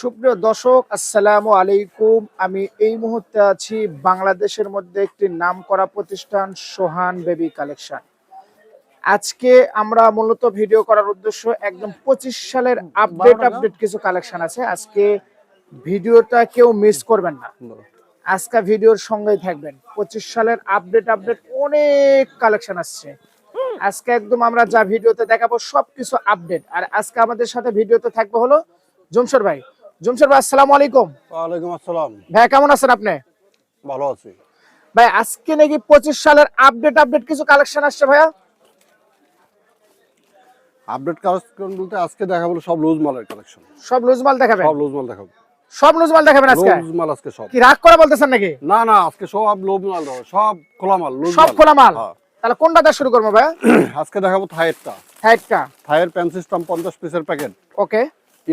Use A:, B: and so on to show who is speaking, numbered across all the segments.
A: সুপ্রিয় দর্শক আসসালামু আলাইকুম। আমি এই মুহূর্তে আছি বাংলাদেশের মধ্যে একটি নাম করা প্রতিষ্ঠান সোহান বেবি কালেকশন। আজকে আমরা মূলত ভিডিও করার উদ্দেশ্য একদম পঁচিশ সালের আপডেট আপডেট কিছু কালেকশন আছে। আজকে ভিডিওটা কেউ মিস করবেন না। আজকে ভিডিওর সঙ্গেই থাকবেন। পঁচিশ সালের আপডেট আপডেট অনেক কালেকশন আসছে। আজকে একদম আমরা যা ভিডিওতে দেখাবো সবকিছু আপডেট আর আজকে আমাদের সাথে ভিডিওতে থাকবে হলো জমশের ভাই। জমশের ভাই আসসালামু আলাইকুম।
B: ওয়ালাইকুম আসসালাম।
A: ভাই কেমন আছেন আপনি?
B: ভালো আছি।
A: ভাই আজকে নাকি পঁচিশ সালের আপডেট আপডেট কিছু কালেকশন আসছে ভাইয়া?
B: আপডেট কালেকশন বলতে আজকে দেখাবো সব লুজ মালের কালেকশন
A: সব লুজ মাল দেখাবেন?
B: সব লুজ মাল দেখাবো।
A: সব লুজ মাল দেখাবেন আজকে?
B: লুজ মাল আজকে সব।
A: কি রাগ করে বলতেছেন নাকি?
B: না না আজকে সব লুজ মাল দেখাবো। সব খোলা মাল লুজ
A: সব খোলা মাল?
B: হ্যাঁ।
A: তাহলে কোনটা দিয়ে শুরু করব ভাইয়া?
B: আজকে দেখাবো থাইয়েরটা
A: সাইডটা
B: থাইয়ের প্যান সিস্টেম পঞ্চাশ পিসের প্যাকেট
A: ওকে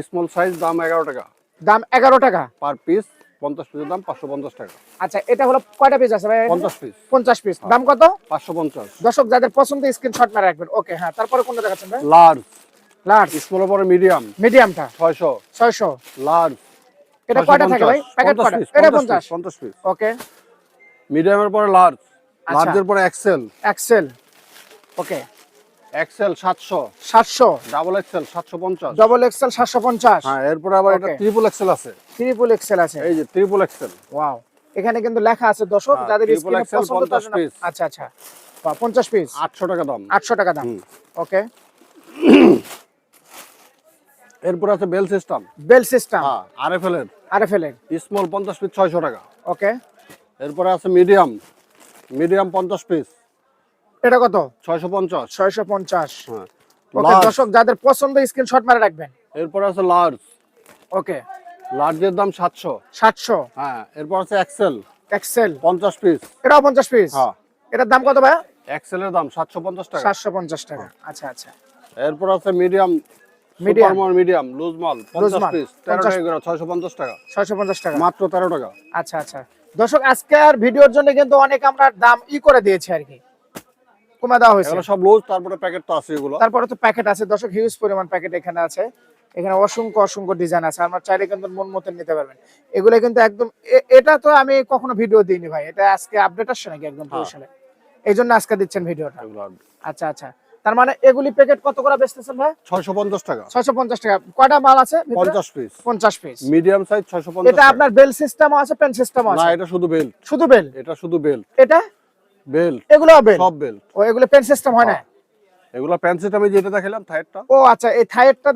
B: স্মল সাইজ দাম এগারো টাকা।
A: দাম এগারো টাকা।
B: পার পিস পঞ্চাশ পিসের দাম পাঁচশো পঞ্চাশ টাকা।
A: আচ্ছা এটা হলো কয়টা পিস আছে ভাই?
B: পঞ্চাশ পিস
A: পঞ্চাশ পিস দাম কত?
B: পাঁচশো পঞ্চাশ।
A: দর্শক যাদের পছন্দ স্ক্রিনশট মেরে রাখবেন। ওকে হ্যাঁ তারপরে কোনটা দেখাচ্ছেন ভাই?
B: লার্জ
A: লার্জ
B: স্মলের পরে মিডিয়াম
A: মিডিয়ামটা
B: ছয়শো।
A: ছয়শো।
B: লার্জ
A: এটা কয়টা থাকে ভাই? প্যাকেট কয়টা? এটা পঞ্চাশ
B: পঞ্চাশ। পিস
A: ওকে
B: মিডিয়ামের পরে লার্জ
A: আচ্ছা।
B: লার্জের পরে XL
A: XL okay
B: XL double XL সাতশো পঞ্চাশ।
A: ডবল এক্সেল পঞ্চাশ।
B: হ্যাঁ এরপরে আবার এটা. ট্রিপল এক্সেল আছে।
A: ট্রিপল এক্সেল আছে।
B: এই যে ট্রিপল এক্সেল
A: ওয়াও এখানে কিন্তু লেখা আছে দর্শক
B: হ্যাঁ,
A: যাদের স্ক্রিনে পছন্দ
B: 50 piece।
A: আচ্ছা আচ্ছা। বাহ, পঞ্চাশ পিস
B: আটশো টাকা দাম।
A: আটশো টাকা দাম। ওকে
B: এরপরে আছে বেল সিস্টেম
A: বেল সিস্টেম
B: হ্যাঁ আর এফ এল এর।
A: এল এর।
B: স্মল পঞ্চাশ পিস ছয়শো টাকা।
A: ওকে
B: এরপরে আছে মিডিয়াম মিডিয়াম পঞ্চাশ পিস
A: এটা কত?
B: ছয়শো পঞ্চাশ।
A: ছয়শো পঞ্চাশ।
B: হ্যাঁ।
A: ওকে দর্শক যাদের পছন্দ স্ক্রিনশট মারে রাখবেন।
B: এরপরে আছে লার্জ
A: ওকে
B: লার্জের দাম সাতশো।
A: সাতশো।
B: হ্যাঁ এরপর আছে এক্সেল
A: এক্সেল
B: পঞ্চাশ পিস
A: এটাও পঞ্চাশ পিস
B: হ্যাঁ।
A: এটার দাম কত ভাই
B: এক্সেলের দাম সাতশো পঞ্চাশ টাকা।
A: সাতশো পঞ্চাশ টাকা। আচ্ছা আচ্ছা।
B: এরপর আছে মিডিয়াম। মিডিয়াম মিডিয়াম লুজ মাল পঞ্চাশ
A: মাল,
B: পিস তেরো
A: 50
B: টাকা করে ছয়শো পঞ্চাশ টাকা।
A: ছয়শো পঞ্চাশ টাকা।
B: মাত্র তেরো টাকা।
A: আচ্ছা আচ্ছা। দর্শক আজকে আর ভিডিওর জন্য কিন্তু অনেক আমরা দাম ই করে দিয়েছি আর কি। কমে দেওয়া হয়েছে।
B: সব লুজ তারপরে প্যাকেট তো আছে এগুলো।
A: তারপরে তো প্যাকেট আছে। দর্শক হিউজ পরিমাণ প্যাকেট এখানে আছে। এখানে অসংখ্য অসংখ্য ডিজাইন আছে। আমরা চাইলে কিন্তু মন মতন নিতে পারবেন। এগুলো কিন্তু একদম এটা তো আমি কখনো ভিডিও দিইনি ভাই। এটা আজকে আপডেট আসছে নাকি একদম
B: হ্যাঁ।
A: এই জন্য আজকে দিচ্ছেন ভিডিওটা আচ্ছা আচ্ছা। তার মানে এগুলি প্যাকেট কত করে বেচতেছেন ভাই?
B: ছয়শো পঞ্চাশ টাকা।
A: ছয়শো পঞ্চাশ টাকা। কয়টা মাল আছে ভিতরে?
B: পঞ্চাশ পিস
A: পঞ্চাশ পিস
B: মিডিয়াম সাইজ ছয়শো পঞ্চাশ
A: এটা আপনার বেল সিস্টেমও আছে পেন সিস্টেমও
B: না
A: আছে?
B: এটা শুধু বেল্ট
A: শুধু বেল
B: এটা শুধু বেল্ট
A: এটা?
B: বেল্ট।
A: এগুলো বেল
B: সব বেল্ট।
A: ও এগুলো পেন সিস্টেম হয় না?
B: এগুলো প্যান্ট সিস্টেম আমি যেটা দেখালাম
A: ও আচ্ছা এই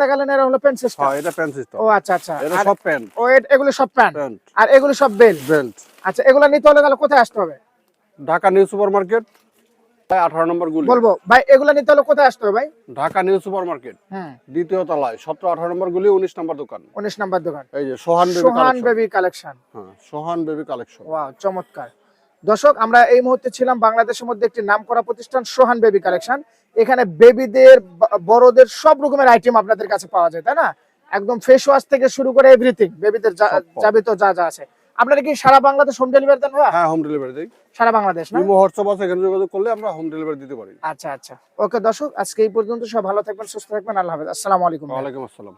A: দেখালেন এরা হলো পেন সিস্টেম
B: হ্যাঁ এটা প্যান্ট সিস্টেম
A: ও আচ্ছা আচ্ছা।
B: এটা সব প্যান্ট
A: ও এগুলো সব প্যান্ট আর এগুলো সব বেল
B: বেল্ট।
A: আচ্ছা এগুলো নিতে হলে তাহলে কোথায় আসতে হবে?
B: ঢাকা নিউ সুপার মার্কেট আঠারো নম্বর গুলি।
A: বলব ভাই এগুলো নিতে হলে কোথায় আসতে হবে ভাই?
B: ঢাকা নিউ সুপার মার্কেট
A: হুম
B: দ্বিতীয় তলায় সতেরো আঠারো নম্বর গুলি উনিশ নম্বর দোকান।
A: উনিশ নাম্বার দোকান।
B: এই যে Sohan baby
A: Sohan
B: collection
A: baby collection
B: হ্যাঁ সোহান বেবি কালেকশন
A: ওয়াও চমৎকার। দর্শক আমরা এই মুহূর্তে ছিলাম বাংলাদেশের মধ্যে একটি নামকরা প্রতিষ্ঠান সোহান বেবি কালেকশন। এখানে বেবিদের বড়দের সব রকমের আইটেম আপনাদের কাছে পাওয়া যায় তাই না? একদম ফেস ওয়াশ থেকে শুরু করে এভরিথিং বেবিদের যা-
B: সব পাওয়া
A: যাবতীয় যা যা আছে। আপনারা কি সারা বাংলাদেশ হোম ডেলিভারি দেন
B: হ্যাঁ হোম ডেলিভারি দিই।
A: সারা বাংলাদেশ না?
B: ইমো হোয়াটসঅ্যাপ আছে এখানে যোগাযোগ করলে আমরা হোম ডেলিভারি দিতে পারি।
A: আচ্ছা আচ্ছা। ওকে দর্শক আজকে এই পর্যন্ত সব ভালো থাকবেন সুস্থ থাকবেন আল্লাহ হাফেজ। আসসালামু আলাইকুম ভাইয়া।
B: ওয়ালাইকুম আসসালাম।